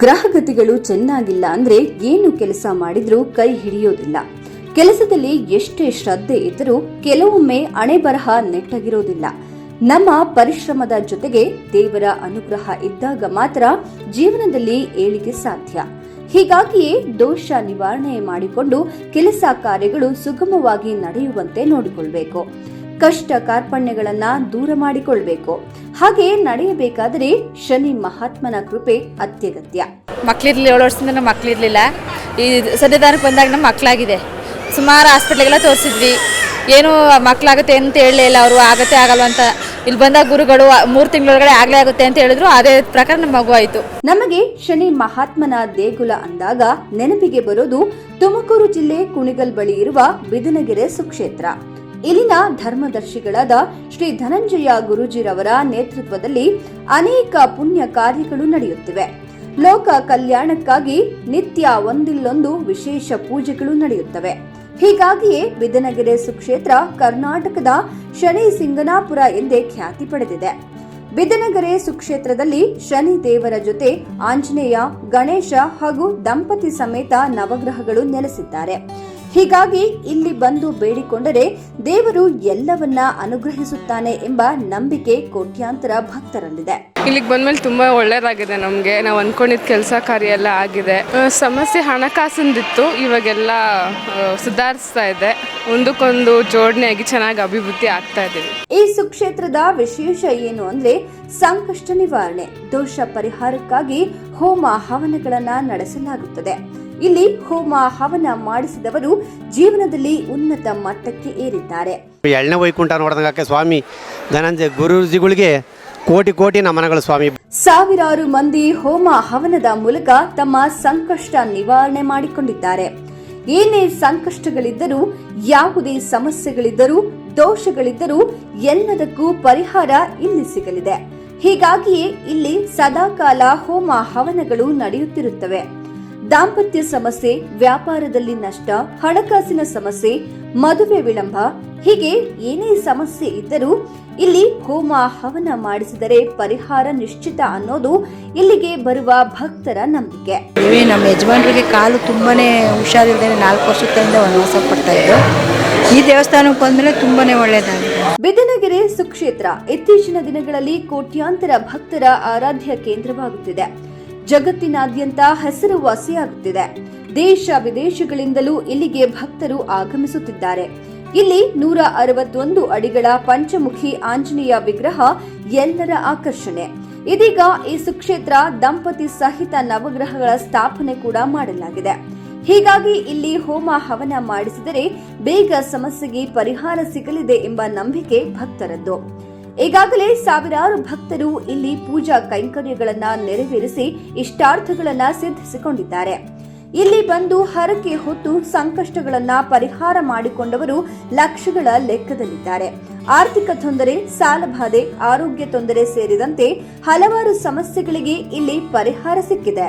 ಗ್ರಹಗತಿಗಳು ಚೆನ್ನಾಗಿಲ್ಲ ಅಂದ್ರೆ ಏನು ಕೆಲಸ ಮಾಡಿದ್ರೂ ಕೈ ಹಿಡಿಯೋದಿಲ್ಲ. ಕೆಲಸದಲ್ಲಿ ಎಷ್ಟೇ ಶ್ರದ್ಧೆ ಇದ್ದರೂ ಕೆಲವೊಮ್ಮೆ ಅಣೆ ಬರಹ ನೆಟ್ಟಗಿರೋದಿಲ್ಲ. ನಮ್ಮ ಪರಿಶ್ರಮದ ಜೊತೆಗೆ ದೇವರ ಅನುಗ್ರಹ ಇದ್ದಾಗ ಮಾತ್ರ ಜೀವನದಲ್ಲಿ ಏಳಿಗೆ ಸಾಧ್ಯ. ಹೀಗಾಗಿಯೇ ದೋಷ ನಿವಾರಣೆ ಮಾಡಿಕೊಂಡು ಕೆಲಸ ಕಾರ್ಯಗಳು ಸುಗಮವಾಗಿ ನಡೆಯುವಂತೆ ನೋಡಿಕೊಳ್ಬೇಕು. ಕಷ್ಟ ಕಾರ್ಪಣ್ಯಗಳನ್ನ ದೂರ ಮಾಡಿಕೊಳ್ಬೇಕು. ಹಾಗೆ ನಡೆಯಬೇಕಾದರೆ ಶನಿ ಮಹಾತ್ಮನ ಕೃಪೆ ಅತ್ಯಗತ್ಯ. ಮಕ್ಳಿರ್ಲಿ ಏಳು ವರ್ಷದಿಂದ ನಮ್ಮ ಮಕ್ಳಿರ್ಲಿಲ್ಲ. ಈ ಸದ್ಯದಾನಕ್ಕೆ ಬಂದಾಗ ನಮ್ಮ ಮಕ್ಕಳಾಗಿದೆ ಸುಮಾರು ಹಾಸ್ಪಿಟ್ಲಿಗೆಲ್ಲ ತೋರಿಸಿದ್ವಿ. ಏನು ಮಕ್ಕಳಾಗುತ್ತೆ ಅಂತ ಹೇಳಲೇ ಇಲ್ಲ. ಅವರು ಆಗತ್ತೆ ಆಗಲ್ಲ ಅಂತ. ಇಲ್ಲಿ ಬಂದ ಗುರುಗಳು ಮೂರು ತಿಂಗಳೊಳಗಡೆ ಆಗಲೇ ಆಗುತ್ತೆ ಅಂತ ಹೇಳಿದ್ರು. ಅದೇ ಪ್ರಕಾರ ನಮ್ಮ ಮಗು ಆಯಿತು. ನಮಗೆ ಶನಿ ಮಹಾತ್ಮನ ದೇಗುಲ ಅಂದಾಗ ನೆನಪಿಗೆ ಬರೋದು ತುಮಕೂರು ಜಿಲ್ಲೆ ಕುಣಿಗಲ್ ಬಳಿ ಇರುವ ಬಿದನಗೆರೆ ಸುಕ್ಷೇತ್ರ. ಇಲ್ಲಿನ ಧರ್ಮದರ್ಶಿಗಳಾದ ಶ್ರೀ ಧನಂಜಯ ಗುರುಜಿರವರ ನೇತೃತ್ವದಲ್ಲಿ ಅನೇಕ ಪುಣ್ಯ ಕಾರ್ಯಗಳು ನಡೆಯುತ್ತಿವೆ. ಲೋಕ ಕಲ್ಯಾಣಕ್ಕಾಗಿ ನಿತ್ಯ ಒಂದಿಲ್ಲೊಂದು ವಿಶೇಷ ಪೂಜೆಗಳು ನಡೆಯುತ್ತವೆ. ಹೀಗಾಗಿಯೇ ಬಿದನಗೆರೆ ಸುಕ್ಷೇತ್ರ ಕರ್ನಾಟಕದ ಶನಿ ಸಿಂಗನಾಪುರ ಎಂದೇ ಖ್ಯಾತಿ ಪಡೆದಿದೆ. ಬಿದನಗೆರೆ ಸುಕ್ಷೇತ್ರದಲ್ಲಿ ಶನಿ ದೇವರ ಜೊತೆ ಆಂಜನೇಯ, ಗಣೇಶ ಹಾಗೂ ದಂಪತಿ ಸಮೇತ ನವಗ್ರಹಗಳು ನೆಲೆಸಿದ್ದಾರೆ. ಹೀಗಾಗಿ ಇಲ್ಲಿ ಬಂದು ಬೇಡಿಕೊಂಡರೆ ದೇವರು ಎಲ್ಲವನ್ನ ಅನುಗ್ರಹಿಸುತ್ತಾನೆ ಎಂಬ ನಂಬಿಕೆ ಕೋಟ್ಯಾಂತರ ಭಕ್ತರಲ್ಲಿದೆ. ಇಲ್ಲಿಗೆ ಬಂದ್ಮೇಲೆ ತುಂಬಾ ಒಳ್ಳೇದಾಗಿದೆ ನಮಗೆ. ನಾವು ಅಂದ್ಕೊಂಡಿದ್ದ ಕೆಲಸ ಕಾರ್ಯ ಎಲ್ಲ ಆಗಿದೆ. ಸಮಸ್ಯೆ ಹಣಕಾಸಿಂದಿತ್ತು. ಇವಾಗೆಲ್ಲ ಸುಧಾರಿಸ್ತಾ ಇದೆ. ಒಂದಕ್ಕೊಂದು ಜೋಡಣೆಯಾಗಿ ಚೆನ್ನಾಗಿ ಅಭಿವೃದ್ಧಿ ಆಗ್ತಾ ಇದ್ದೀವಿ ಈ ಸುಕ್ಷೇತ್ರದ ವಿಶೇಷ ಏನು ಅಂದ್ರೆ ಸಂಕಷ್ಟ ನಿವಾರಣೆ ದೋಷ ಪರಿಹಾರಕ್ಕಾಗಿ ಹೋಮ ಹವನಗಳನ್ನ ನಡೆಸಲಾಗುತ್ತದೆ. ಇಲ್ಲಿ ಹೋಮ ಹವನ ಮಾಡಿಸಿದವರು ಜೀವನದಲ್ಲಿ ಉನ್ನತ ಮಟ್ಟಕ್ಕೆ ಏರಿದ್ದಾರೆ. ಎಳ್ಳೆ ವೈಕುಂಠ ನೋಡಿದಂಗೆ ಸ್ವಾಮಿ ಧನಂಜಯ ಗುರುಜಿಗಳಿಗೆ ಕೋಟಿ ಕೋಟಿ ನಮನಗಳು ಸ್ವಾಮಿ. ಸಾವಿರಾರು ಮಂದಿ ಹೋಮ ಹವನದ ಮೂಲಕ ತಮ್ಮ ಸಂಕಷ್ಟ ನಿವಾರಣೆ ಮಾಡಿಕೊಂಡಿದ್ದಾರೆ. ಏನೇ ಸಂಕಷ್ಟಗಳಿದ್ದರೂ ಯಾವುದೇ ಸಮಸ್ಯೆಗಳಿದ್ದರೂ ದೋಷಗಳಿದ್ದರೂ ಎಲ್ಲದಕ್ಕೂ ಪರಿಹಾರ ಇಲ್ಲಿ ಸಿಗಲಿದೆ. ಹೀಗಾಗಿಯೇ ಇಲ್ಲಿ ಸದಾಕಾಲ ಹೋಮ ಹವನಗಳು ನಡೆಯುತ್ತಿರುತ್ತವೆ. ದಾಂಪತ್ಯ ಸಮಸ್ಯೆ ವ್ಯಾಪಾರದಲ್ಲಿ ನಷ್ಟ ಹಣಕಾಸಿನ ಸಮಸ್ಯೆ ಮದುವೆ ವಿಳಂಬ ಹೀಗೆ ಏನೇ ಸಮಸ್ಯೆ ಇದ್ದರೂ ಇಲ್ಲಿ ಹೋಮ ಹವನ ಮಾಡಿಸಿದರೆ ಪರಿಹಾರ ನಿಶ್ಚಿತ ಅನ್ನೋದು ಇಲ್ಲಿಗೆ ಬರುವ ಭಕ್ತರ ನಂಬಿಕೆ. ಇವೆ ನಮ್ಮ ಯಜಮಾನರಿಗೆ ಕಾಲು ತುಂಬಾನೇ ಹುಷಾರಿಲ್ಲದೆ ನಾಲ್ಕು ವರ್ಷದಿಂದ ವನವಾಸ ಪಡ್ತಾ ಇದ್ರು ಈ ದೇವಸ್ಥಾನಕ್ಕೆ ಬಂದ್ಮೇಲೆ ತುಂಬಾನೇ ಒಳ್ಳೆಯದಾಗಿದೆ ಬಿದನಗೆರೆ ಸುಕ್ಷೇತ್ರ ಇತ್ತೀಚಿನ ದಿನಗಳಲ್ಲಿ ಕೋಟ್ಯಾಂತರ ಭಕ್ತರ ಆರಾಧ್ಯ ಕೇಂದ್ರವಾಗುತ್ತಿದೆ. ಜಗತ್ತಿನಾದ್ಯಂತ ಹೆಸರುವಾಸಿಯಾಗುತ್ತಿದೆ ದೇಶ ವಿದೇಶಗಳಿಂದಲೂ ಇಲ್ಲಿಗೆ ಭಕ್ತರು ಆಗಮಿಸುತ್ತಿದ್ದಾರೆ. ಇಲ್ಲಿ ನೂರ ಅರವತ್ತೊಂದು ಅಡಿಗಳ ಪಂಚಮುಖಿ ಆಂಜನೇಯ ವಿಗ್ರಹ ಎಲ್ಲರ ಆಕರ್ಷಣೆ. ಇದೀಗ ಈ ಸುಕ್ಷೇತ್ರ ದಂಪತಿ ಸಹಿತ ನವಗ್ರಹಗಳ ಸ್ಥಾಪನೆ ಕೂಡ ಮಾಡಲಾಗಿದೆ. ಹೀಗಾಗಿ ಇಲ್ಲಿ ಹೋಮ ಹವನ ಮಾಡಿಸಿದರೆ ಬೇಗ ಸಮಸ್ಯೆಗೆ ಪರಿಹಾರ ಸಿಗಲಿದೆ ಎಂಬ ನಂಬಿಕೆ ಭಕ್ತರದ್ದು. ಈಗಾಗಲೇ ಸಾವಿರಾರು ಭಕ್ತರು ಇಲ್ಲಿ ಪೂಜಾ ಕೈಂಕರ್ಯಗಳನ್ನು ನೆರವೇರಿಸಿ ಇಷ್ಟಾರ್ಥಗಳನ್ನ ಸಿದ್ಧಿಸಿಕೊಂಡಿದ್ದಾರೆ. ಇಲ್ಲಿ ಬಂದು ಹರಕೆ ಹೊತ್ತು ಸಂಕಷ್ಟಗಳನ್ನ ಪರಿಹಾರ ಮಾಡಿಕೊಂಡವರು ಲಕ್ಷಗಳ ಲೆಕ್ಕದಲ್ಲಿದ್ದಾರೆ. ಆರ್ಥಿಕ ತೊಂದರೆ ಸಾಲಬಾಧೆ ಆರೋಗ್ಯ ತೊಂದರೆ ಸೇರಿದಂತೆ ಹಲವಾರು ಸಮಸ್ಯೆಗಳಿಗೆ ಇಲ್ಲಿ ಪರಿಹಾರ ಸಿಕ್ಕಿದೆ.